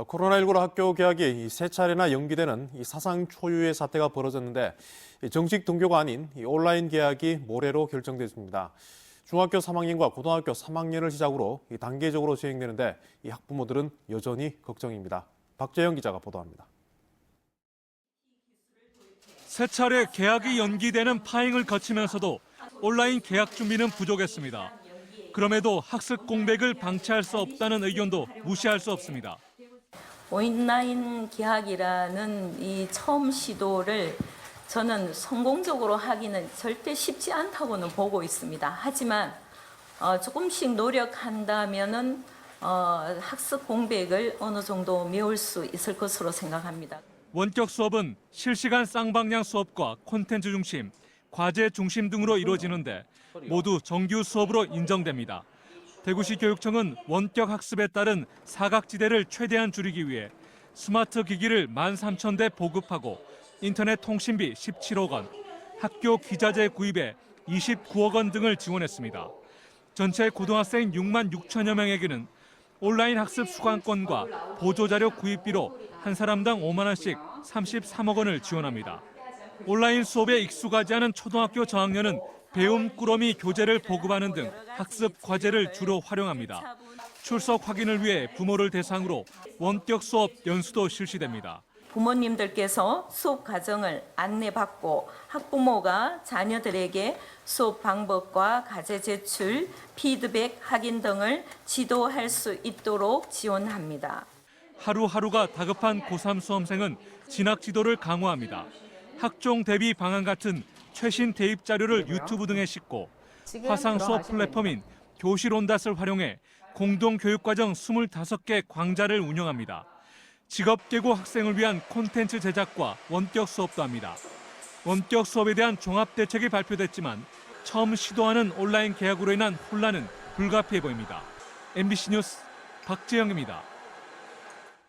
어, 코로나19로 학교 개학이 이세 차례나 연기되는 이 사상 초유의 사태가 벌어졌는데 이 정식 등교가 아닌 이 온라인 개학이 모레로 결정됐습니다. 중학교 3학년과 고등학교 3학년을 시작으로 이 단계적으로 시행되는데 이 학부모들은 여전히 걱정입니다. 박재영 기자가 보도합니다. 세 차례 계약이 연기되는 파행을 거치면서도 온라인 계약 준비는 부족했습니다. 그럼에도 학습 공백을 방치할 수 없다는 의견도 무시할 수 없습니다. 온라인 계약이라는 이 처음 시도를 저는 성공적으로 하기는 절대 쉽지 않다고는 보고 있습니다. 하지만 어, 조금씩 노력한다면은 어, 학습 공백을 어느 정도 메울 수 있을 것으로 생각합니다. 원격 수업은 실시간 쌍방향 수업과 콘텐츠 중심, 과제 중심 등으로 이루어지는데 모두 정규 수업으로 인정됩니다. 대구시 교육청은 원격 학습에 따른 사각지대를 최대한 줄이기 위해 스마트 기기를 13,000대 보급하고 인터넷 통신비 17억 원, 학교 기자재 구입에 29억 원 등을 지원했습니다. 전체 고등학생 6만 6천여 명에게는 온라인 학습 수강권과 보조자료 구입비로 한 사람당 5만 원씩 33억 원을 지원합니다. 온라인 수업에 익숙하지 않은 초등학교 저학년은 배움 꾸러미 교재를 보급하는 등 학습 과제를 주로 활용합니다. 출석 확인을 위해 부모를 대상으로 원격 수업 연수도 실시됩니다. 부모님들께서 수업 과정을 안내받고 학부모가 자녀들에게 수업 방법과 과제 제출, 피드백 확인 등을 지도할 수 있도록 지원합니다. 하루하루가 다급한 고3 수험생은 진학 지도를 강화합니다. 학종 대비 방안 같은 최신 대입 자료를 유튜브 등에 싣고 화상 수업 플랫폼인 교실온닷을 활용해 공동 교육과정 25개 광자를 운영합니다. 직업계고 학생을 위한 콘텐츠 제작과 원격 수업도 합니다. 원격 수업에 대한 종합 대책이 발표됐지만 처음 시도하는 온라인 계약으로 인한 혼란은 불가피해 보입니다. MBC 뉴스 박재영입니다.